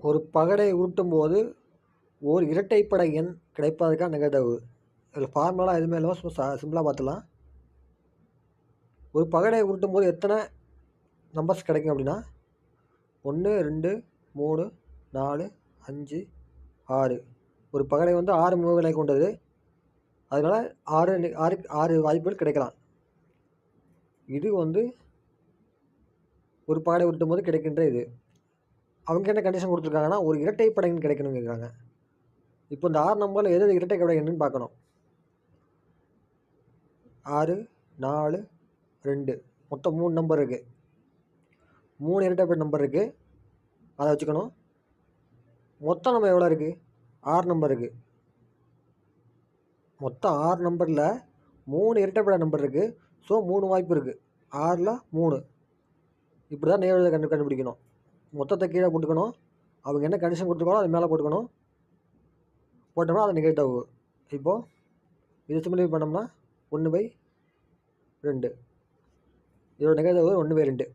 ஒரு பகடை உருட்டும் போது ஓர் இரட்டைப்படை எண் கிடைப்பதற்கான நிகழ்தகவு. இதில் ஃபார்முலா எதுவுமே இல்லாமல் சும்மா சிம்பிளாக பார்த்துலாம் ஒரு பகடை உருட்டும் போது எத்தனை நம்பர்ஸ் கிடைக்கும் அப்படின்னா? ஒன்று ரெண்டு மூணு நாலு அஞ்சு ஆறு. ஒரு பகடை வந்து ஆறு முகங்களை கொண்டது. அதனால் ஆறு ஆறு ஆறு வாய்ப்புகள் கிடைக்கலாம். இது வந்து ஒரு பகடை உருட்டும் போது கிடைக்கின்ற இது. அவங்க என்ன கண்டிஷன் கொடுத்துருக்காங்கன்னா ஒரு இரட்டை படையன் கிடைக்கணும்னு கேட்குறாங்க. இப்போ இந்த ஆறு நம்பரில் எது எது இரட்டை படையன்னு பார்க்கணும். ஆறு நாலு ரெண்டு. மொத்தம் மூணு நம்பர் இருக்குது மூணு இரட்டைப்படை நம்பர் இருக்குது அதை வச்சுக்கணும். மொத்தம் நம்ம எவ்வளோ இருக்குது ஆறு நம்பர் இருக்குது மொத்தம் ஆறு நம்பரில் மூணு இரட்டைப்படை நம்பர் இருக்குது ஸோ மூணு வாய்ப்பு இருக்குது ஆறில் மூணு. இப்படி தான் நேரில் கண்டு கண்டுபிடிக்கணும். மொத்தத்தை கீழே போட்டுக்கணும் அவங்க என்ன கண்டிஷன் கொடுத்துருக்காங்களோ அது மேலே போட்டுக்கணும். போட்டோம்னா அது நிகழ்தகவு இப்போது இது சிம்பிளிஃபை பண்ணோம்னா ஒன்று பை ரெண்டு. இதோட நிகழ்தகவு ஒன்று பை ரெண்டு.